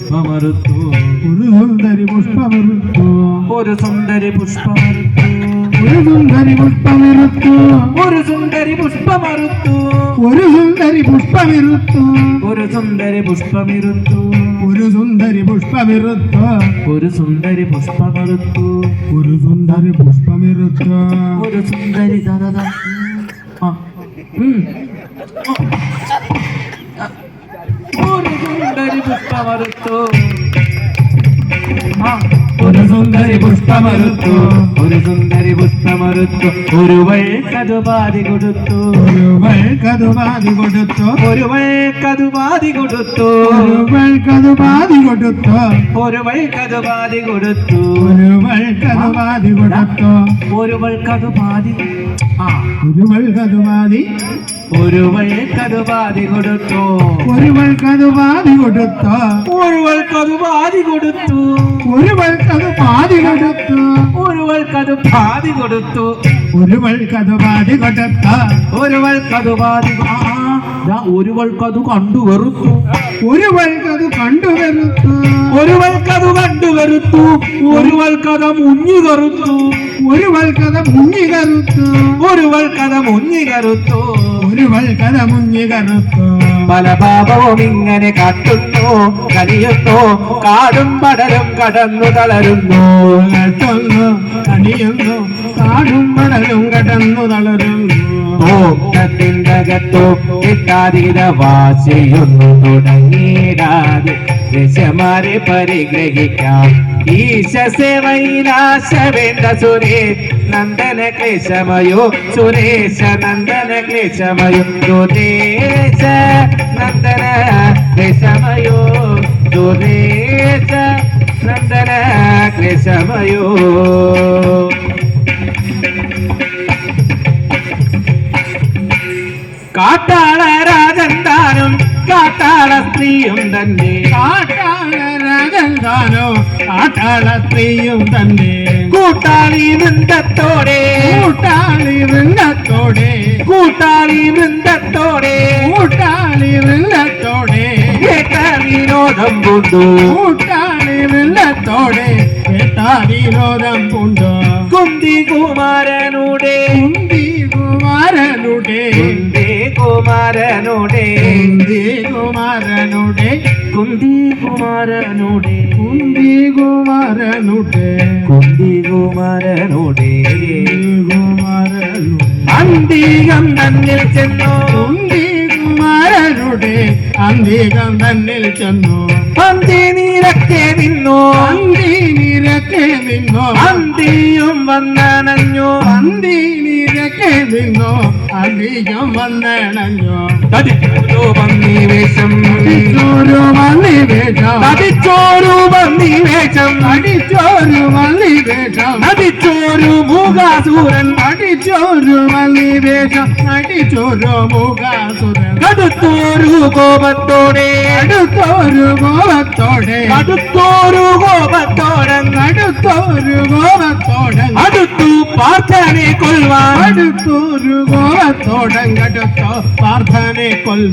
പുഷ്പമറുത്തു ഒരു സുന്ദരി പുഷ്പമരുത്തു ഒരു സുന്ദരി പുഷ്പമറുത്തു ഒരു സുന്ദരി പുഷ്പമിരുത്തു ഒരു സുന്ദരി പുഷ്പമറുത്തു ഒരു സുന്ദരി പുഷ്പമിരുത്തു ഒരു സുന്ദരി പുഷ്പമിരുത്തു ഒരു സുന്ദരി പുഷ്പമിരുത്തു ഒരു സുന്ദരി പുഷ്പമറുത്തു ഒരു സുന്ദരി പുഷ്പമിരുത്തു ഒരു സുന്ദരി ആ സുന്ദരി പുഷ്പമറുത്തു ഒരു സുന്ദരി പുഷ്പമരുത്തു. ഒരു സുന്ദരി പുഷ്പമരുത്തു. ഒരു വഴിക്കതു കതുപാതി കൊടുത്തു. ഒരു വൾക്കതു കതുപാതി കൊടുത്തു. ഒരു വഴിക്കതു കതുപാതി കൊടുത്തു. ഒരു വൾക്കതു കതുപാതി കൊടുത്തു. ഒരു വഴിക്കതു കതുപാതി കൊടുത്തു. ഒരു വൾക്കതു കതുപാതി കൊടുത്തു. ഒരു വഴിക്കതു പാതി ആ ഒരു വൾക്കതു പാതി ഒരു വഴിക്കതു പാതി കൊടുത്തു ഒരു വൾക്കതു പാതി കൊടുത്തു ഒരു വഴിക്കതു പാതി കൊടുത്തു ഒരു വൾക്കതു പാതി കൊടുത്തു ഒരു വഴിക്കതു പാതി കൊടുത്തു ഒരു വൾക്കതു പാതി കൊടുത്തു ഒരു വഴിക്കതു പാതി ആ, ദാ ഒരു വഴിക്കതു കണ്ടു വെറുത്തു ഒരു വൾക്കതു കണ്ടുവരുത്തു ഒരു കണ്ടു വെറുത്തു ഒരു വഴിക്കഥ മുങ്ങി കറുത്തു ഒരു കഥ മുങ്ങി കറുത്തു. ഒരു വഴിക്കഥ മുങ്ങി കറുത്തു. ഒരു വൾക്കത മുങ്ങി കറുത്തു. പല പാപവും ഇങ്ങനെ കാട്ടുന്നു കലിയുന്നു കാടും പടലും കടന്നു തളരുന്നു. കട്ടുന്നു കലിയുന്നു കാടും പടലും കടന്നു തളരുന്നു. ഓട്ടത്തിന്റെ കിട്ടാതിര വാശിയൊന്നു തുടങ്ങിയിടാതെ ദശമാരെ പരിഗ്രഹിക്കാം. ഈശ സേവയിലാശ വേണ്ട സുരേഷ് നന്ദന ക്ലേശമയോ സുരേശ നന്ദന ക്ലേശമയോ സുരേശ നന്ദന ക്ലേശമയോ സുരേശ നന്ദന ക്ലേശമയോ കാട്ടാള രാജൻ താനും കാട്ടാള സ്ത്രീയും തന്നെ കാട്ടാളരാജന്താനോ കാട്ടാള തന്നെ. കൂട്ടാളി വൃന്ദത്തോടെ. കൂട്ടാളി വൃന്ദത്തോടെ. കൂട്ടാളി വൃന്ദത്തോടെ. കൂട്ടാളി വൃന്ദത്തോടെ. കേട്ട വിനോദം കൊണ്ടു കൂട്ടാളി വൃന്ദത്തോടെ. കേട്ടാ വിനോദം കൊണ്ടു കുന്തി കുമാരനുടെ. കുന്തി കുമാരനുടെ. കുന്തി കുമാരനുടെ കുന്തി കുമാരനുടെ കുന്തി കുമാരനുടെ അന്തികം തന്നിൽ ചെന്നു? കുന്തി കുമാരനുടെ അന്തികം തന്നിൽ ചെന്നു? പന്തി നീരക്കെ നിന്നു? അന്തി നിരക്കെ നിന്നു? അന്തിയും വന്നണഞ്ഞു? അന്തി നിന്നു അന്തികം വന്നണഞ്ഞു തടിച്ചോരു പന്നി വേഷം ചോരു മല്ലി വേഷം തടിച്ചോരു പന്നി വേഷം അടിച്ചോരു വേഷം നടിച്ചോരു മൂകാസൂരൻ. അടിച്ചോരു വേഷം അടിച്ചോരു മുഖാസുരൻ കടുത്തോരു കോപത്തോടെ. അടുത്തോരു കോപത്തോടെ. അടുത്തോരു കോപത്തോടെ. അടുത്തൊരു കോപത്തോടെ. അടുത്തു പാർത്തനെ കൊൽവാൻ അടുത്തൊരു കോപത്തോടെ അടുത്തോ പ്രാർത്ഥനെ കൊല്ല